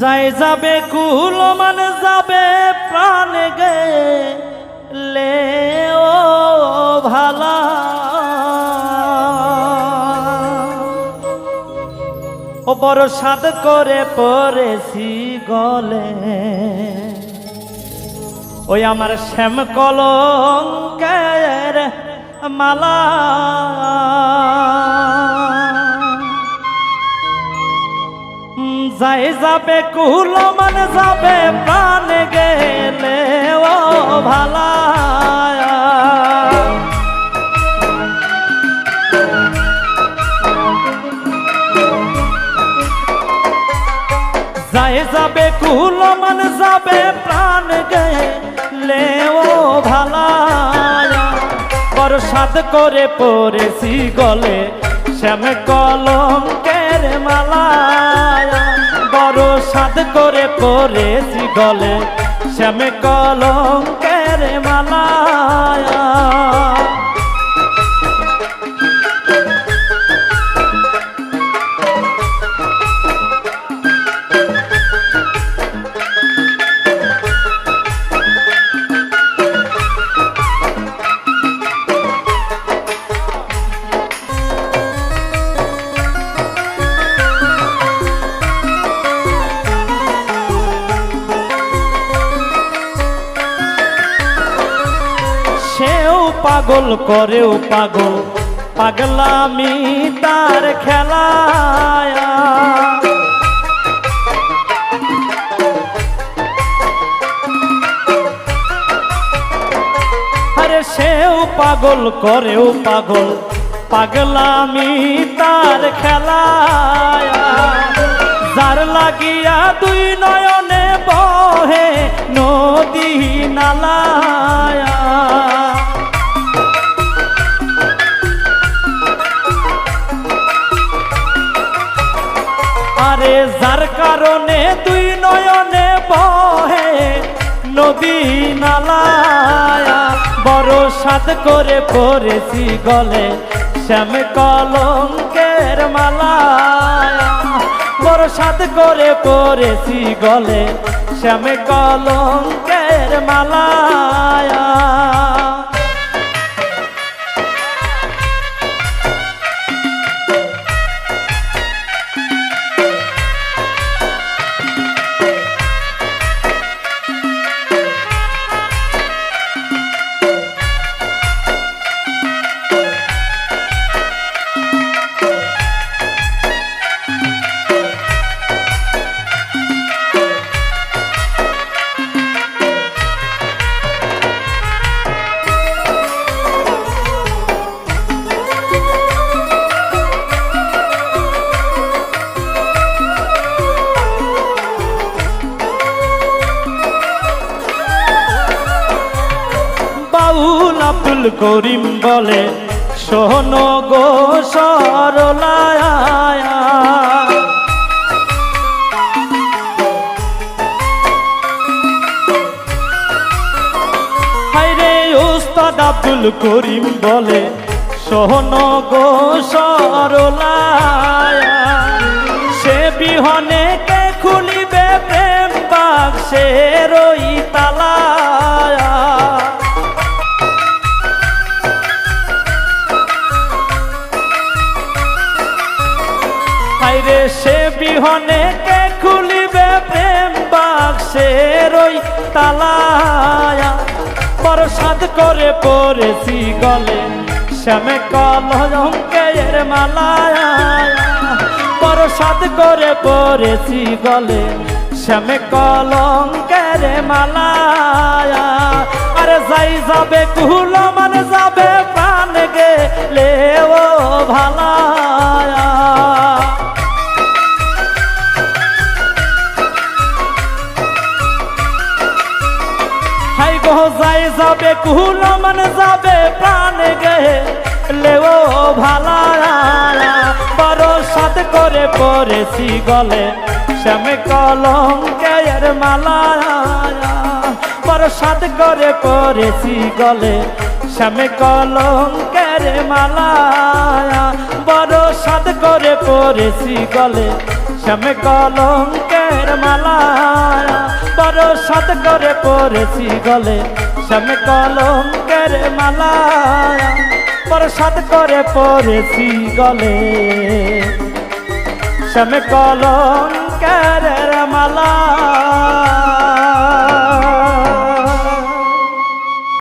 যাই যাবে কুল মানে যাবে প্রাণ গে। লে ও ভালা। ও বড় সাদ করে পড়েছি গলে। ওই আমার শ্যাম কলঙ্কের মালা। যাই যাবে কুল মানে যাবে, প্রাণ গেলে ও ভালা। যাই যাবে কুল মানে যাবে, প্রাণ গেলে ও ভালা। বড় সাদ করে পড়েছি গলে, শ্যাম কলঙ্কের মালা বড় সাদ করে পরেছি গলে শ্যামে কলঙ্কের মালা পাগল করেও পাগল। পাগলামি তার খেলায়। আরে সেও পাগল করেও পাগল। পাগলামি তার খেলায়। যার লাগিয়া দুই নয়নে বহে নদী নালায়া। আরে যার কারণে দুই নয়নে বহে। নদী নালায়া বড় সাদ করে পড়েছি গলে, শ্যাম কলঙ্কের মালা বড় সাদ করে পড়েছি গলে, শ্যাম কলঙ্কের মালায়া। আব্দুল করিম বলে সোহন গো সরলায় আব্দুল করিম বলে সোহন গো সরলায়া সে বিহনে কে খুলিবে প্রেম বাক্সের ওই তালায়া? বড় সাদ করে পড়েছি গলে, শ্যামে কলঙ্কের মালায়া। বড় সাদ করে পড়েছি গলে, শ্যামে কলঙ্কের মালায়া। আরে যাই যাবে কুহুল মানে যাবে যাবে, কুহুল মানে যাবে, প্রাণ গে লেও ভালা বড় সাত করে পড়েছি গলে। শ্যামে কলঙ্কের মালা বড় সাত করে পড়েছি গলে। শ্যামে কলঙ্কের মালা বড় সাত করে পড়েছি গলে। শ্যামে কলঙ্কের কলঙ্কের মালা বড় সাত করে পড়েছি গলে। শ্যামে কলঙ্কের মালা প্রসাদ করে পড়েছি গলে। শ্যামে কলঙ্কের মালা